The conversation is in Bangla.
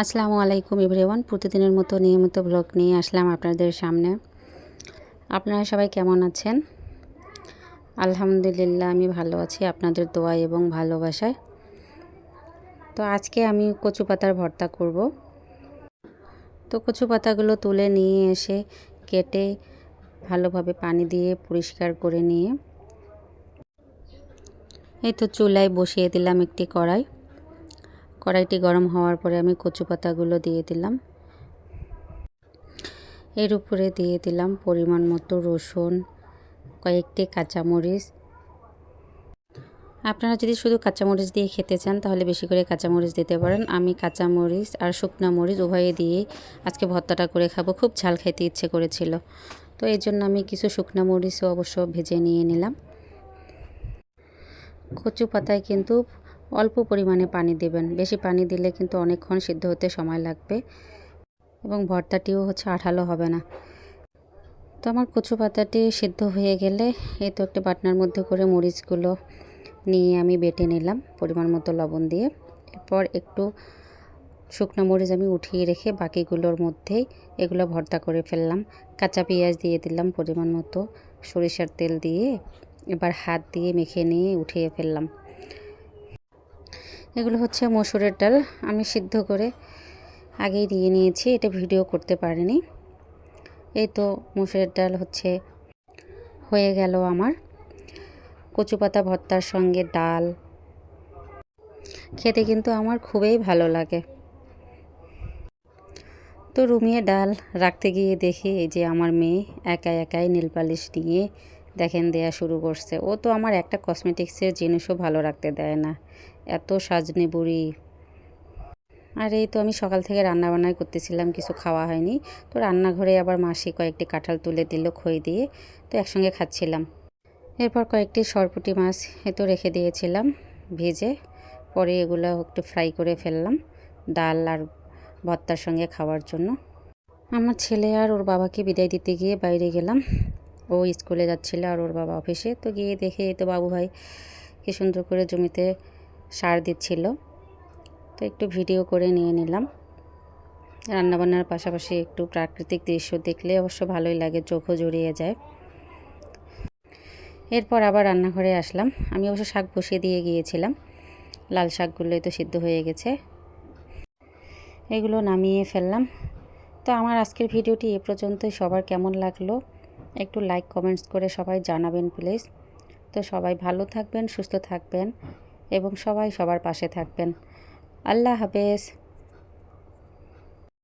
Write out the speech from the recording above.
আসসালামু আলাইকুম এভরিওয়ান। প্রতিদিনের মতো নিয়মিত ব্লগ নিয়ে আসলাম আপনাদের সামনে। আপনারা সবাই কেমন আছেন? আলহামদুলিল্লাহ, আমি ভালো আছি আপনাদের দোয়া এবং ভালোবাসায়। তো আজকে আমি কচু পাতার ভর্তা করব। তো কচু পাতাগুলো তুলে নিয়ে এসে কেটে ভালোভাবে পানি দিয়ে পরিষ্কার করে নিয়ে, এই তো চুলায় বসিয়ে দিলাম একটি কড়াই। কড়াইটি গরম হওয়ার পরে আমি কচু পাতাগুলো দিয়ে দিলাম। এর উপরে দিয়ে দিলাম পরিমাণ মতো রসুন, কয়েকটি কাঁচামরিচ। আপনারা যদি শুধু কাঁচামরিচ দিয়ে খেতে চান, তাহলে বেশি করে কাঁচামরিচ দিতে পারেন। আমি কাঁচামরিচ আর শুকনা মরিচ উভয়ে দিয়ে আজকে ভর্তাটা করে খাব। খুব ঝাল খেতে ইচ্ছে করেছিল। তো এই জন্য আমি কিছু শুকনা মরিচও অবশ্য ভেজে নিয়ে নিলাম। কচু পাতায় কিন্তু অল্প পরিমাণে পানি দেবেন। বেশি পানি দিলে কিন্তু অনেকক্ষণ সিদ্ধ হতে সময় লাগবে এবং ভর্তাটিও হচ্ছে আঠালো হবে না। তো আমার কচু পাতাটি সিদ্ধ হয়ে গেলে এই তো একটা বাটনার মধ্যে করে মরিচগুলো নিয়ে আমি বেটে নিলাম পরিমাণ মতো লবণ দিয়ে। এরপর একটু শুকনো মরিচ আমি উঠিয়ে রেখে বাকিগুলোর মধ্যেই এগুলো ভর্তা করে ফেললাম। কাঁচা পেঁয়াজ দিয়ে দিলাম পরিমাণ মতো, সরিষার তেল দিয়ে, এবার হাত দিয়ে মেখে নিয়ে উঠিয়ে ফেললাম। এগুলো হচ্ছে মসুরের ডাল। আমি সিদ্ধ করে আগেই দিয়ে নিয়েছি, এটা ভিডিও করতে পারিনি। এই তো মসুরের ডাল হচ্ছে, হয়ে গেল আমার। কচু পাতা ভর্তার সঙ্গে ডাল। খেতে কিন্তু আমার খুবই ভালো লাগে। তো রুমিয়ে ডাল রাখতে গিয়ে দেখি এই যে আমার মেয়ে একা একাই নীল পালিশ নিয়ে দেখেন দেয়া শুরু করছে। ও তো আমার একটা কসমেটিক্সের জিনিসও ভালো রাখতে দেয় না। এত সাজনে বুড়ি। আর, এই তো আমি সকাল থেকে রান্না বান্নাই করতেছিলাম, কিছু খাওয়া হয়নি। তো রান্নাঘরে আবার মাসি কয়েকটি কাঁঠাল তুলে দিল খই দিয়ে, তো একসঙ্গে খাচ্ছিলাম। এরপর কয়েকটি সরপুটি মাছ এ তো রেখে দিয়েছিলাম ভেজে, পরে এগুলো একটু ফ্রাই করে ফেললাম ডাল আর ভর্তার সঙ্গে খাওয়ার জন্য। আমার ছেলে আর ওর বাবাকে বিদায় দিতে গিয়ে বাইরে গেলাম। ও স্কুলে যাচ্ছিল আর ওর বাবা অফিসে, তো গিয়ে দেখে তো বাবু ভাই কি সুন্দর করে জমিতে সার দিচ্ছিল। তো একটু ভিডিও করে নিয়ে নিলাম। রান্নাবান্নার পাশাপাশি একটু প্রাকৃতিক দৃশ্য দেখলে অবশ্য ভালোই লাগে, চোখও জড়িয়ে যায়। এরপর আবার রান্নাঘরে আসলাম। আমি অবশ্য শাক বসিয়ে দিয়ে গিয়েছিলাম। লাল শাকগুলোই তো সিদ্ধ হয়ে গেছে। এগুলো নামিয়ে ফেললাম। তো আমার আজকের ভিডিওটি এ পর্যন্তই। সবার কেমন লাগল? একটু লাইক কমেন্টস করে সবাই জানাবেন প্লিজ তো সবাই ভালো থাকবেন, সুস্থ থাকবেন। এবং সবাই সবার পাশে থাকবেন। আল্লাহ হাফেজ।